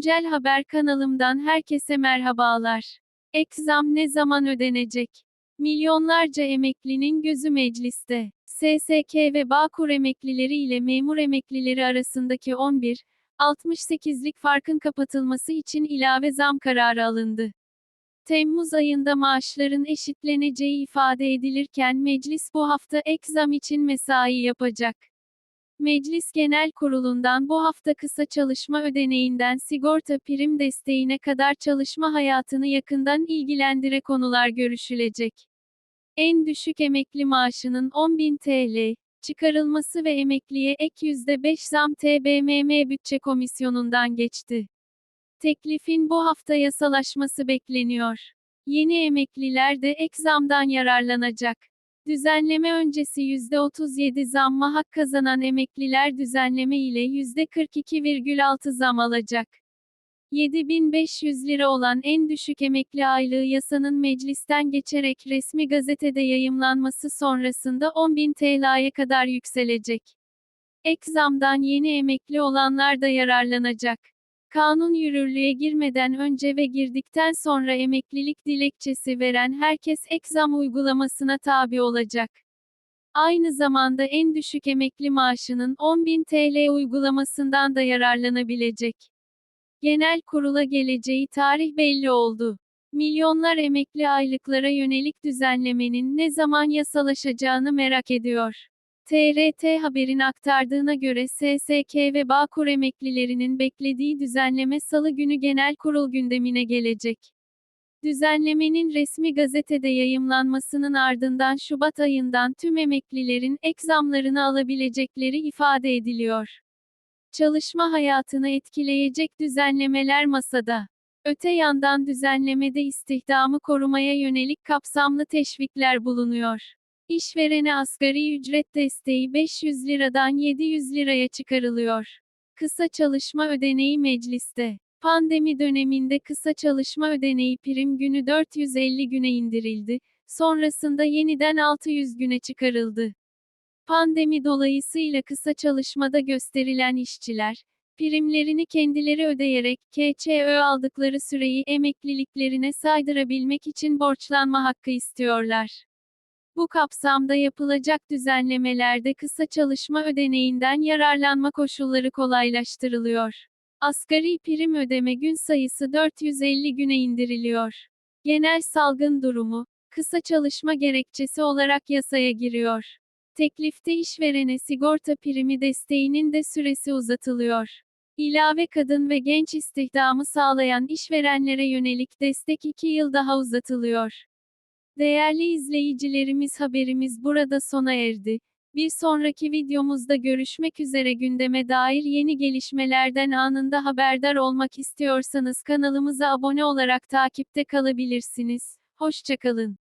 Güncel Haber kanalımdan herkese merhabalar. Ek zam ne zaman ödenecek? Milyonlarca emeklinin gözü mecliste. SSK ve Bağkur emeklileri ile memur emeklileri arasındaki 11, 68'lik farkın kapatılması için ilave zam kararı alındı. Temmuz ayında maaşların eşitleneceği ifade edilirken meclis bu hafta ek zam için mesai yapacak. Meclis Genel Kurulu'ndan bu hafta kısa çalışma ödeneğinden sigorta prim desteğine kadar çalışma hayatını yakından ilgilendire konular görüşülecek. En düşük emekli maaşının 10.000 TL çıkarılması ve emekliye ek %5 zam TBMM Bütçe Komisyonu'ndan geçti. Teklifin bu hafta yasalaşması bekleniyor. Yeni emekliler de ek zamdan yararlanacak. Düzenleme öncesi %37 zamma hak kazanan emekliler düzenleme ile %42,6 zam alacak. 7500 lira olan en düşük emekli aylığı yasanın meclisten geçerek resmi gazetede yayımlanması sonrasında 10.000 TL'ye kadar yükselecek. Ek zamdan yeni emekli olanlar da yararlanacak. Kanun yürürlüğe girmeden önce ve girdikten sonra emeklilik dilekçesi veren herkes ek zam uygulamasına tabi olacak. Aynı zamanda en düşük emekli maaşının 10.000 TL uygulamasından da yararlanabilecek. Genel kurula geleceği tarih belli oldu. Milyonlar emekli aylıklara yönelik düzenlemenin ne zaman yasalaşacağını merak ediyor. TRT Haber'in aktardığına göre SSK ve Bağkur emeklilerinin beklediği düzenleme Salı günü genel kurul gündemine gelecek. Düzenlemenin resmi gazetede yayımlanmasının ardından Şubat ayından tüm emeklilerin ek zamlarını alabilecekleri ifade ediliyor. Çalışma hayatını etkileyecek düzenlemeler masada. Öte yandan düzenlemede istihdamı korumaya yönelik kapsamlı teşvikler bulunuyor. İşverene asgari ücret desteği 500 liradan 700 liraya çıkarılıyor. Kısa çalışma ödeneği mecliste. Pandemi döneminde kısa çalışma ödeneği prim günü 450 güne indirildi, sonrasında yeniden 600 güne çıkarıldı. Pandemi dolayısıyla kısa çalışmada gösterilen işçiler, primlerini kendileri ödeyerek KÇÖ aldıkları süreyi emekliliklerine saydırabilmek için borçlanma hakkı istiyorlar. Bu kapsamda yapılacak düzenlemelerde kısa çalışma ödeneğinden yararlanma koşulları kolaylaştırılıyor. Asgari prim ödeme gün sayısı 450 güne indiriliyor. Genel salgın durumu, kısa çalışma gerekçesi olarak yasaya giriyor. Teklifte işverene sigorta primi desteğinin de süresi uzatılıyor. İlave kadın ve genç istihdamı sağlayan işverenlere yönelik destek 2 yıl daha uzatılıyor. Değerli izleyicilerimiz haberimiz burada sona erdi. Bir sonraki videomuzda görüşmek üzere gündeme dair yeni gelişmelerden anında haberdar olmak istiyorsanız kanalımıza abone olarak takipte kalabilirsiniz. Hoşçakalın.